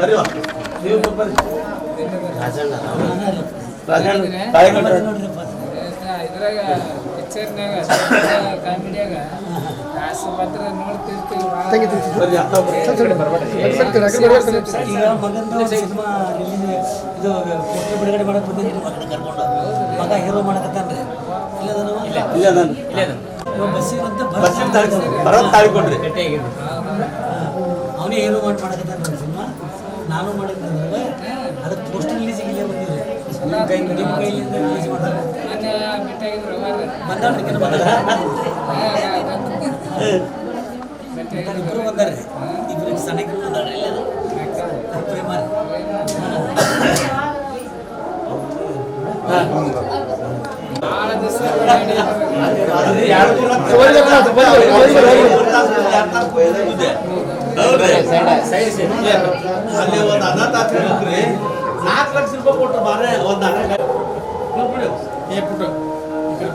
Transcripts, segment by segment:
ಬರೀವಾ. ನೀವು ರಾಜಣ್ಣ ರಾಜಣ್ಣ ತಾಯಿ ಕೊಟ್ರೆ. ಇದ್ರಾಗ ಪಿಕ್ಚರ್ನಾಗ ಕಾಮಿಡಿಯಾಗ ಕಾಸು ಪತ್ರ ನೋಡ್ತಿರ್ತೀವಿ. ಈಗ ಮಗಂದು ಸಿನಿಮಾ ಇದು. ಬಿಡುಗಡೆ ಮಾಡಕ್ ಬಂದಿದ್ದೀನಿ ಮಗನ ಕರ್ಕೊಂಡು. ಮಗ ಹೀರೋ ಮಾಡಕತ್ತಾನ್ರಿ. ಇಲ್ಲ ಇಲ್ಲ ಇಲ್ಲ ಅವನೇ ಹೀರೋ ಮಾಡಿ ಮಾಡಕತ್ತಾನ ಸಿನಿಮಾ ನಾನು ಮಾಡಿದ್ರೆ ಅದಕ್ಕೆ ಪೋಸ್ಟ್ ರಿಲೀಸ್ ಇಲ್ಲೇ ಬಂದಿದೆ. ನಿಮ್ಮ ಕೈ ನಿಮ್ಮ ಕೈಯಿಂದ ರಿಲೀಸ್ ಮಾಡ್ತಾರೆ ಬಂದಾಡ್ಲಿಕ್ಕೆ ಬಂದಾರ? ಇಬ್ರು ಬಂದಾರೆ. ಇಬ್ರು ಸಣ್ಣಗಿರು ಬಂದಾರೆ. ಪ್ರೇಮಾರಿ ಭಾಳ ದಿವಸ ಅದು ಎರಡು ದಿನ ಬರ್ರಿ, ಬರ್ರಿ, ಬರ್ರಿ, ಬರ್ರಿ. ಮೂರ್ ತಾಸು, ಎರಡ್ ತಾಸು ಕೊಯ್ದು ಇದೆ. ಹೌದ್ರಿ? ಅಲ್ಲಿ ಒಂದು ಅನಾಥ ಆಶ್ರಮ ಐತ್ರಿ. ನಾಲ್ಕು ಲಕ್ಷ ರೂಪಾಯಿ ಕೊಟ್ಟು ಮಾರೇ ಒಂದು ಅನಾಥ ನೋಡ್ಬಿಡು. ಏ ಪುಟ್ಟು, ಈ ಕಡೆ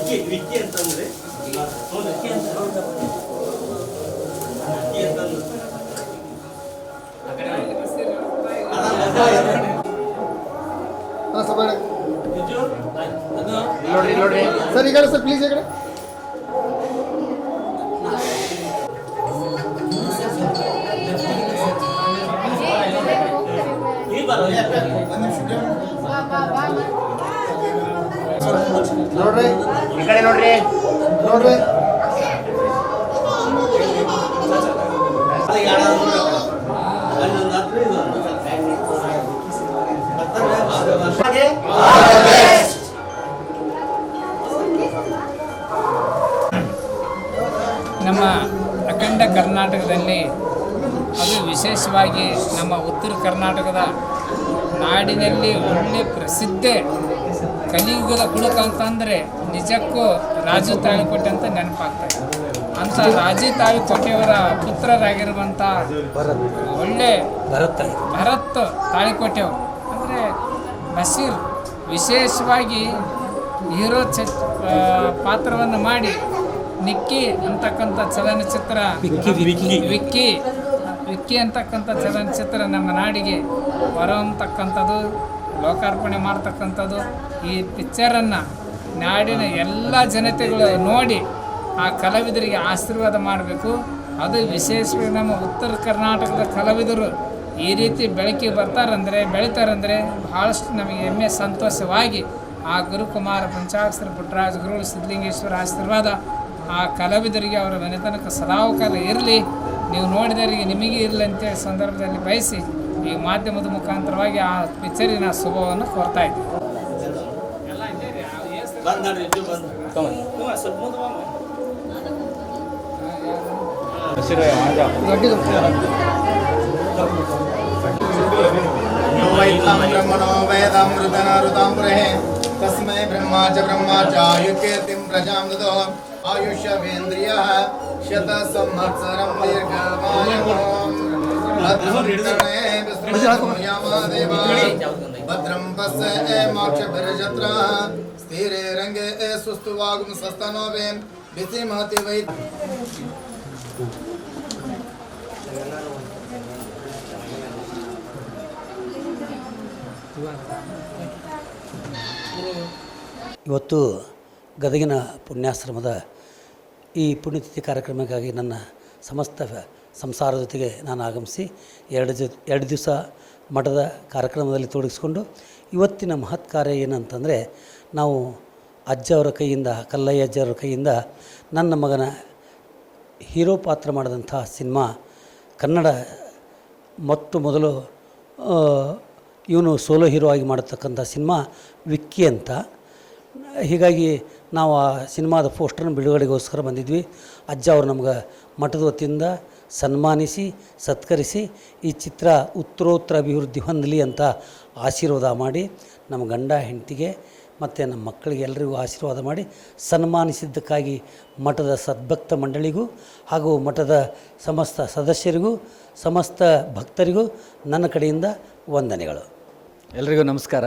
ವಿಕ್ಕಿ ವಿಕ್ಕಿ ಅಂತಂದ್ರೆ ಹೌದು, ವಿಕ್ಕಿ ಅಂತ ವಿಕ್ಕಿ ಅಂತಂದ್ರೆ ನಿಜು? ನೋಡ್ರಿ ನೋಡ್ರಿ ಸರ್ ಈ ಕಡೆ ಸರ್ ಪ್ಲೀಸ್ ಈ ಕಡೆ ಈ ಬರೋ ನೋಡ್ರಿ. ಈ ಕಡೆ ನೋಡ್ರಿ. ನೋಡ್ರಿ. ನಮ್ಮ ಅಖಂಡ ಕರ್ನಾಟಕದಲ್ಲಿ ಅದು ವಿಶೇಷವಾಗಿ ನಮ್ಮ ಉತ್ತರ ಕರ್ನಾಟಕದ ನಾಡಿನಲ್ಲಿ ಒಳ್ಳೆ ಪ್ರಸಿದ್ಧ. ಕಲಿಯುಗದ ಕುಡುಕ ಅಂತಂದರೆ ನಿಜಕ್ಕೂ ರಾಜು ತಾಳಿಕೋಟೆ ಅಂತ ನೆನಪಾಗ್ತಾ ಇದೆ. ಅಂಥ ರಾಜು ತಾಳಿಕೋಟೆಯವರ ಪುತ್ರರಾಗಿರುವಂಥ ಒಳ್ಳೆ ಭರತ್ ಭರತ್ ತಾಳಿಕೋಟೆಯವರು ಅಂದರೆ ನಸೀರ್ ವಿಶೇಷವಾಗಿ ಹೀರೋ ಚ ಪಾತ್ರವನ್ನು ಮಾಡಿ ನಿಕ್ಕಿ ಅಂತಕ್ಕಂಥ ಚಲನಚಿತ್ರ ವಿಕ್ಕಿ ವಿಕ್ಕಿ ಅಂತಕ್ಕಂಥ ಚಲನಚಿತ್ರ ನಮ್ಮ ನಾಡಿಗೆ ಬರುವಂತಕ್ಕಂಥದ್ದು ಲೋಕಾರ್ಪಣೆ ಮಾಡ್ತಕ್ಕಂಥದ್ದು ಈ ಪಿಕ್ಚರನ್ನು ನಾಡಿನ ಎಲ್ಲ ಜನತೆಗಳು ನೋಡಿ ಆ ಕಲಾವಿದರಿಗೆ ಆಶೀರ್ವಾದ ಮಾಡಬೇಕು. ಅದು ವಿಶೇಷವಾಗಿ ನಮ್ಮ ಉತ್ತರ ಕರ್ನಾಟಕದ ಕಲಾವಿದರು ಈ ರೀತಿ ಬೆಳಕಿ ಬರ್ತಾರಂದರೆ, ಬೆಳೀತಾರಂದರೆ ಭಾಳಷ್ಟು ನಮಗೆ ಹೆಮ್ಮೆ, ಸಂತೋಷವಾಗಿ ಆ ಗುರುಕುಮಾರ ಪಂಚಾಕ್ಷರ ಪುಟ್ಟರಾಜ ಗುರುಗಳು ಸಿದ್ಧಲಿಂಗೇಶ್ವರ ಆಶೀರ್ವಾದ ಆ ಕಲಾವಿದರಿಗೆ ಅವರ ಮನೆತನಕ್ಕೆ ಸದಾವಕಾಲ ಇರಲಿ. ನೀವು ನೋಡಿದವರಿಗೆ ನಿಮಗೆ ಇರಲಿ ಅಂತೇಳಿ ಸಂದರ್ಭದಲ್ಲಿ ಬಯಸಿ ಈ ಮಾಧ್ಯಮದ ಮುಖಾಂತರವಾಗಿ ಆ ಪಿಕ್ಚರಿನ ಶುಭವನ್ನು ಕೋರ್ತಾ ಇದ್ದೀವಿ ಬಂದ್ ನೋಡ್ರಿ, ಇದು ಬಂದ್. ಹ್ಞೂ, ಸ್ವಲ್ಪ ಮುಂದೆ ಬಾ ಅಮ್ಮ. ಹಸಿರು ಭದ್ರಂ ಪಶ್ಯ ಮೋಕ್ಷಭಿರ್ಜತ್ರ ಸ್ಥಿರೇ ರಂಗೆ ಸುಸ್ತುವಾಗುಂ ಸಸ್ತನೋವೆ ಬಿಸಿ ಮಹತಿ ವೈ ಇವತ್ತು ಗದಗಿನ ಪುಣ್ಯಾಶ್ರಮದ ಈ ಪುಣ್ಯತಿಥಿ ಕಾರ್ಯಕ್ರಮಕ್ಕಾಗಿ ನನ್ನ ಸಮಸ್ತ ಸಂಸಾರದ ಜೊತೆಗೆ ನಾನು ಆಗಮಿಸಿ ಎರಡು ಜೊ, ಎರಡು ದಿವಸ ಮಠದ ಕಾರ್ಯಕ್ರಮದಲ್ಲಿ ತೊಡಗಿಸ್ಕೊಂಡು ಇವತ್ತಿನ ಮಹತ್ ಕಾರ್ಯ ಏನಂತಂದರೆ ನಾವು ಅಜ್ಜವರ ಕೈಯಿಂದ, ಕಲ್ಲಯ್ಯ ಅಜ್ಜವರ ಕೈಯಿಂದ ನನ್ನ ಮಗನ ಹೀರೋ ಪಾತ್ರ ಮಾಡಿದಂಥ ಸಿನಿಮಾ ಕನ್ನಡ ಮೊಟ್ಟ ಮೊದಲು ಇವನು ಸೋಲೋ ಹೀರೋ ಆಗಿ ಮಾಡತಕ್ಕಂಥ ಸಿನಿಮಾ ವಿಕ್ಕಿ ಅಂತ. ಹೀಗಾಗಿ ನಾವು ಆ ಸಿನಿಮಾದ ಪೋಸ್ಟರ್ನ ಬಿಡುಗಡೆಗೋಸ್ಕರ ಬಂದಿದ್ವಿ. ಅಜ್ಜ ಅವರು ನಮ್ಗೆ ಮಠದ ವತಿಯಿಂದ ಸನ್ಮಾನಿಸಿ, ಸತ್ಕರಿಸಿ ಈ ಚಿತ್ರ ಉತ್ತರೋತ್ತರ ಅಭಿವೃದ್ಧಿ ಹೊಂದಲಿ ಅಂತ ಆಶೀರ್ವಾದ ಮಾಡಿ ನಮ್ಮ ಗಂಡ, ಹೆಂಡತಿಗೆ ಮತ್ತು ನಮ್ಮ ಮಕ್ಕಳಿಗೆ ಎಲ್ಲರಿಗೂ ಆಶೀರ್ವಾದ ಮಾಡಿ ಸನ್ಮಾನಿಸಿದ್ದಕ್ಕಾಗಿ ಮಠದ ಸದ್ಭಕ್ತ ಮಂಡಳಿಗೂ ಹಾಗೂ ಮಠದ ಸಮಸ್ತ ಸದಸ್ಯರಿಗೂ, ಸಮಸ್ತ ಭಕ್ತರಿಗೂ ನನ್ನ ಕಡೆಯಿಂದ ವಂದನೆಗಳು. ಎಲ್ರಿಗೂ ನಮಸ್ಕಾರ.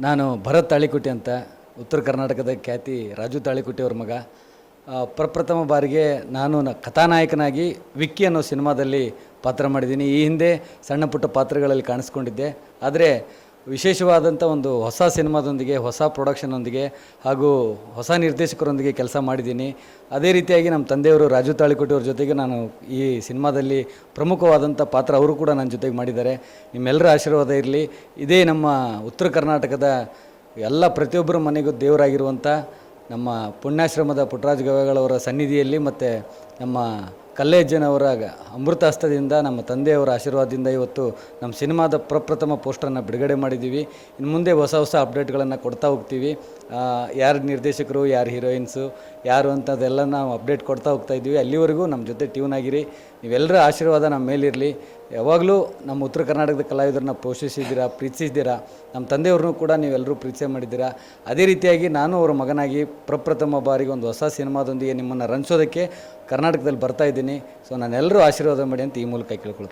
ನಾನು ಭರತ್ ತಾಳಿಕುಟಿ ಅಂತ ಉತ್ತರ ಕರ್ನಾಟಕದ ಖ್ಯಾತಿ ರಾಜು ತಾಳಿಕುಟಿ ಅವ್ರ ಮಗ. ಪ್ರಪ್ರಥಮ ಬಾರಿಗೆ ನಾನು ನ- ಕಥಾನಾಯಕನಾಗಿ ವಿಕ್ಕಿ ಅನ್ನೋ ಸಿನಿಮಾದಲ್ಲಿ ಪಾತ್ರ ಮಾಡಿದ್ದೀನಿ. ಈ ಹಿಂದೆ ಸಣ್ಣ ಪುಟ್ಟ ಪಾತ್ರಗಳಲ್ಲಿ ಕಾಣಿಸ್ಕೊಂಡಿದ್ದೆ. ಆದರೆ ವಿಶೇಷವಾದಂಥ ಒಂದು ಹೊಸ ಸಿನಿಮಾದೊಂದಿಗೆ, ಹೊಸ ಪ್ರೊಡಕ್ಷನೊಂದಿಗೆ ಹಾಗೂ ಹೊಸ ನಿರ್ದೇಶಕರೊಂದಿಗೆ ಕೆಲಸ ಮಾಡಿದ್ದೀನಿ. ಅದೇ ರೀತಿಯಾಗಿ ನಮ್ಮ ತಂದೆಯವರು ರಾಜು ತಾಳಿಕೋಟಿಯವ್ರ ಜೊತೆಗೆ ನಾನು ಈ ಸಿನಿಮಾದಲ್ಲಿ ಪ್ರಮುಖವಾದಂಥ ಪಾತ್ರ ಅವರು ಕೂಡ ನನ್ನ ಜೊತೆಗೆ ಮಾಡಿದ್ದಾರೆ. ನಿಮ್ಮೆಲ್ಲರ ಆಶೀರ್ವಾದ ಇರಲಿ. ಇದೇ ನಮ್ಮ ಉತ್ತರ ಕರ್ನಾಟಕದ ಎಲ್ಲ ಪ್ರತಿಯೊಬ್ಬರ ಮನೆಗೂ ದೇವರಾಗಿರುವಂಥ ನಮ್ಮ ಪುಣ್ಯಾಶ್ರಮದ ಪುಟ್ಟರಾಜ ಗವಾಯಿಗಳವರ ಸನ್ನಿಧಿಯಲ್ಲಿ ಮತ್ತು ನಮ್ಮ ಕಲ್ಲೇಜ್ಜನವರ ಅಮೃತಾಸ್ತದಿಂದ ನಮ್ಮ ತಂದೆಯವರ ಆಶೀರ್ವಾದದಿಂದ ಇವತ್ತು ನಮ್ಮ ಸಿನಿಮಾದ ಪ್ರಪ್ರಥಮ ಪೋಸ್ಟರನ್ನು ಬಿಡುಗಡೆ ಮಾಡಿದ್ದೀವಿ. ಇನ್ನು ಮುಂದೆ ಹೊಸ ಹೊಸ ಅಪ್ಡೇಟ್ಗಳನ್ನು ಕೊಡ್ತಾ ಹೋಗ್ತೀವಿ. ಯಾರು ನಿರ್ದೇಶಕರು, ಯಾರು ಹೀರೋಯಿನ್ಸು, ಯಾರು ಅಂತದೆಲ್ಲ ನಾವು ಅಪ್ಡೇಟ್ ಕೊಡ್ತಾ ಹೋಗ್ತಾ ಇದ್ದೀವಿ. ಅಲ್ಲಿವರೆಗೂ ನಮ್ಮ ಜೊತೆ ಟ್ಯೂನ್ ಆಗಿರಿ. ನೀವೆಲ್ಲರ ಆಶೀರ್ವಾದ ನಮ್ಮ ಮೇಲಿರಲಿ. ಯಾವಾಗಲೂ ನಮ್ಮ ಉತ್ತರ ಕರ್ನಾಟಕದ ಕಲಾವಿದರನ್ನ ಪೋಷಿಸಿದ್ದೀರಾ ಪ್ರೀತಿಸಿದ್ದೀರಾ? ನಮ್ಮ ತಂದೆಯವ್ರನ್ನೂ ಕೂಡ ನೀವೆಲ್ಲರೂ ಪ್ರೀತಿ ಮಾಡಿದ್ದೀರಾ? ಅದೇ ರೀತಿಯಾಗಿ ನಾನು ಅವರ ಮಗನಾಗಿ ಪ್ರಪ್ರಥಮ ಬಾರಿಗೆ ಒಂದು ಹೊಸ ಸಿನಿಮಾದೊಂದಿಗೆ ನಿಮ್ಮನ್ನು ರಂಚೋದಕ್ಕೆ ಕರ್ನಾಟಕದಲ್ಲಿ ಬರ್ತಾ ಇದ್ದೀನಿ. ಸೊ ನಾನೆಲ್ಲರೂ ಆಶೀರ್ವಾದ ಮಾಡಿ ಅಂತ ಈ ಮೂಲಕ ಕೇಳ್ಕೊಳ್ತೀನಿ.